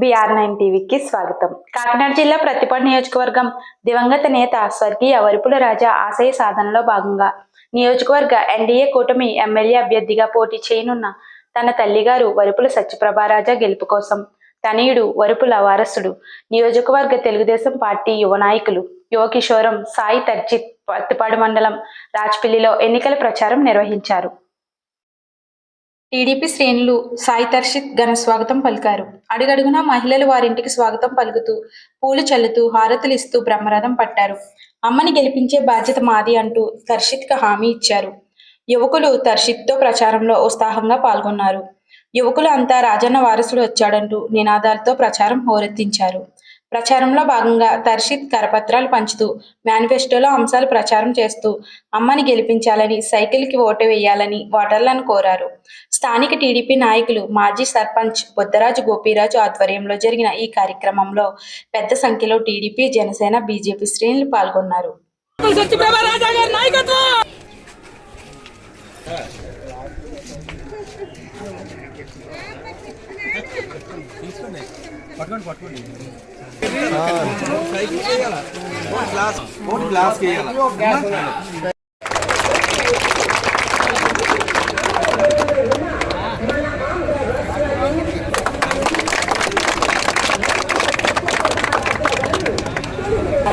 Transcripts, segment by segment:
BR nine టీవీకి స్వాగతం. కాకినాడ జిల్లా ప్రతిపాడు నియోజకవర్గం దివంగత నేత స్వర్గీయ వరుపుల రాజా ఆశయ సాధనలో భాగంగా నియోజకవర్గ ఎన్డీఏ కూటమి ఎమ్మెల్యే అభ్యర్థిగా పోటీ చేయనున్న తన తల్లిగారు వరుపుల సత్యప్రభారాజా గెలుపు కోసం తనయుడు వరుపుల వారసుడు నియోజకవర్గ తెలుగుదేశం పార్టీ యువ నాయకులు యువకిశోరం సాయి తర్జిత్ పత్తిపాడు మండలం రాజ్పిల్లిలో ఎన్నికల ప్రచారం నిర్వహించారు. టీడీపీ శ్రేణులు సాయి తర్షిత్ ఘన స్వాగతం పలికారు. అడుగడుగునా మహిళలు వారింటికి స్వాగతం పలుకుతూ పూలు చల్లుతూ హారతులు ఇస్తూ బ్రహ్మరథం పట్టారు. అమ్మని గెలిపించే బాధ్యత మాది అంటూ తర్షిత్కి హామీ ఇచ్చారు. యువకులు తర్షిత్తో ప్రచారంలో ఉత్సాహంగా పాల్గొన్నారు. యువకులు అంతా రాజన్న వారసుడు వచ్చాడంటూ నినాదాలతో ప్రచారం హోరెత్తించారు. ప్రచారంలో భాగంగా తర్షిత్ కరపత్రాలు పంచుతూ మేనిఫెస్టోలో అంశాలు ప్రచారం చేస్తూ అమ్మని గెలిపించాలని సైకిల్కి ఓటు వేయాలని ఓటర్లను కోరారు. స్థానిక టీడీపీ నాయకులు మాజీ సర్పంచ్ బుద్ధరాజు గోపీరాజు ఆధ్వర్యంలో జరిగిన ఈ కార్యక్రమంలో పెద్ద సంఖ్యలో టీడీపీ జనసేన బీజేపీ శ్రేణులు పాల్గొన్నారు.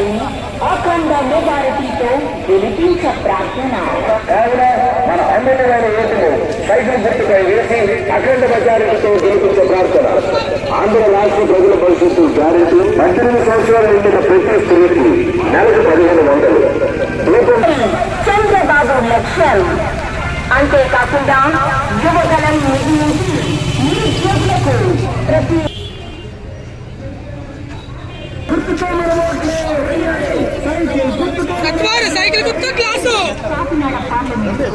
నాయకత్వం అఖండము భారతీతో గెలిపించ ప్రార్థన. మన ఎమ్మెల్యే గారి ఓటును సైకిల్ గుర్తుపై వేసి అఖండ మెజారిటీతో గెలిపించే ప్రార్థన. ఆంధ్ర రాష్ట్ర ప్రజల భవిష్యత్తు గ్యారెంటీ పద్దెనిమిది సంవత్సరాలు నిండిన ప్రతి స్త్రీకి నెలకు పదిహేను వందలు. చంద్రబాబు లక్ష్యం. అంతేకాకుండా యువగలం నిర్మించి నిరుద్యోగులకు ప్రతి సత్వారు సైకిల్ గుర్తు క్లాసు కాకినాడ పార్లమెంటు గుర్తు క్లాసు సైకిల్ గుర్తు క్లాసు వరుపుల సత్యప్రభ రాజా గారి నాయకత్వం